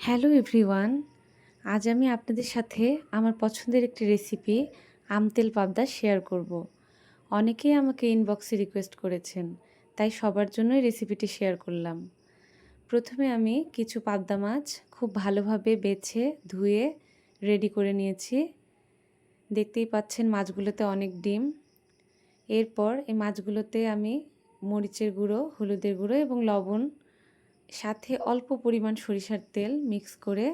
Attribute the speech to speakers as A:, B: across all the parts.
A: Hello everyone, আজ আমি আপনাদের সাথে আমার পছন্দের একটি রেসিপি আমতেল পাবদা শেয়ার করব। অনেকেই আমাকে ইনবক্সে রিকোয়েস্ট করেছেন, তাই সবার জন্যই রেসিপিটি শেয়ার করলাম। প্রথমে আমি কিছু পাবদা মাছ খুব ভালোভাবে বেছে, ধুয়ে রেডি করে নিয়েছি। দেখতেই পাচ্ছেন মাছগুলোতে অনেক ডিম। এরপর এই মাছগুলোতে আমি মরিচের গুঁড়ো, হলুদের গুঁড়ো এবং লবণ সাথে অল্প পরিমাণ সরিষার তেল মিক্স করে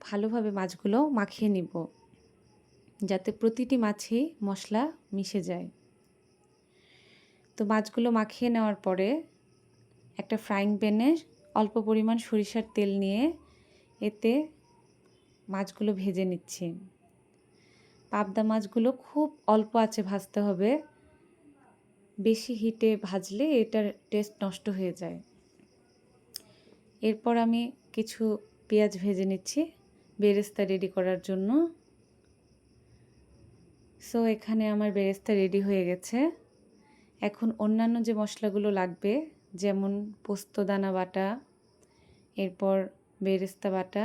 A: ভালোভাবে মাছগুলো মাখিয়ে নিব, যাতে প্রতিটি মাছই মশলা মিশে যায়। তো মাছগুলো মাখিয়ে নেওয়ার পরে একটা ফ্রাইং প্যানে অল্প পরিমাণ সরিষার তেল নিয়ে এতে মাছগুলো ভেজে নিচ্ছি। পাবদা মাছগুলো খুব অল্প আছে ভাজতে হবে, বেশি হিটে ভাজলে এটার টেস্ট নষ্ট হয়ে যায়। এরপর আমি কিছু পেঁয়াজ ভেজে নিচ্ছি, বেরেস্তা রেডি করার জন্য। সো এখানে আমার বেরেস্তা রেডি হয়ে গেছে। এখন অন্যান্য যে মশলাগুলো লাগবে, যেমন পোস্তদানা বাটা, এরপর বেরেস্তা বাটা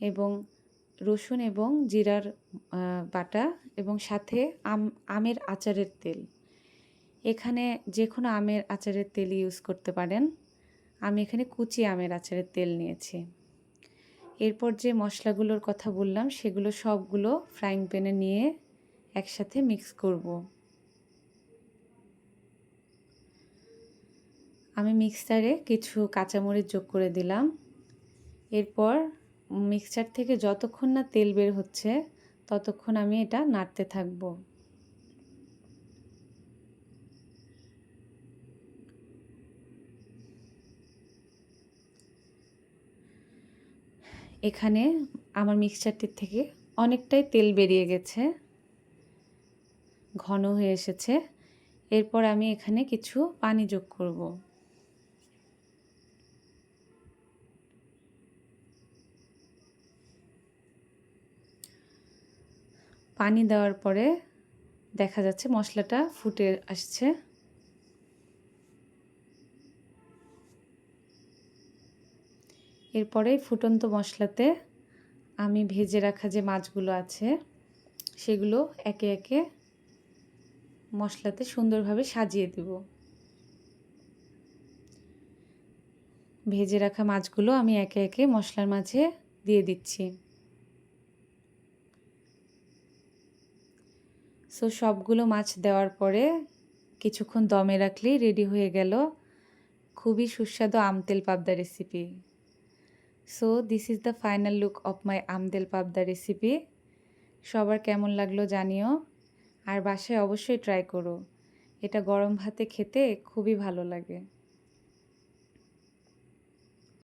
A: এবং রসুন এবং জিরার বাটা এবং সাথে আম, আমের আচারের তেল। এখানে যে কোনো আমের আচারের তেল ইউজ করতে পারেন। আমি এখানে কুচি আমের আচারের তেল নিয়েছি। এরপর যে মশলাগুলোর কথা বললাম, সেগুলো সবগুলো ফ্রাইং প্যানে নিয়ে একসাথে মিক্স করব। আমি মিক্সারে কিছু কাঁচামরিচ যোগ করে দিলাম। এরপর মিক্সচার থেকে যতক্ষণ না তেল বের হচ্ছে, ততক্ষণ আমি এটা নাড়তে থাকব। এখানে আমার মিক্সচারটির থেকে অনেকটাই তেল বেরিয়ে গেছে। ঘন হয়ে এসেছে। এরপর আমি এখানে কিছু পানি যোগ করব। পানি দেওয়ার পরে দেখা যাচ্ছে মশলাটা ফুটে আসছে। এরপরে ফুটন্ত মশলাতে আমি ভেজে রাখা যে মাছগুলো আছে, সেগুলো একে একে মশলাতে সুন্দরভাবে সাজিয়ে দেব। ভেজে রাখা মাছগুলো আমি একে একে মশলার মাঝে দিয়ে দিচ্ছি। সো সবগুলো মাছ দেওয়ার পরে কিছুক্ষণ দমে রাখলেই রেডি হয়ে গেল খুবই সুস্বাদু আমতেল পাবদা recipe so this is the final look of my আমদেল পাবদা রেসিপি সবার কেমন লাগল জানিও, আর বাসায় অবশ্যই ট্রাই করো। এটা গরম ভাতে খেতে খুবই ভালো লাগে।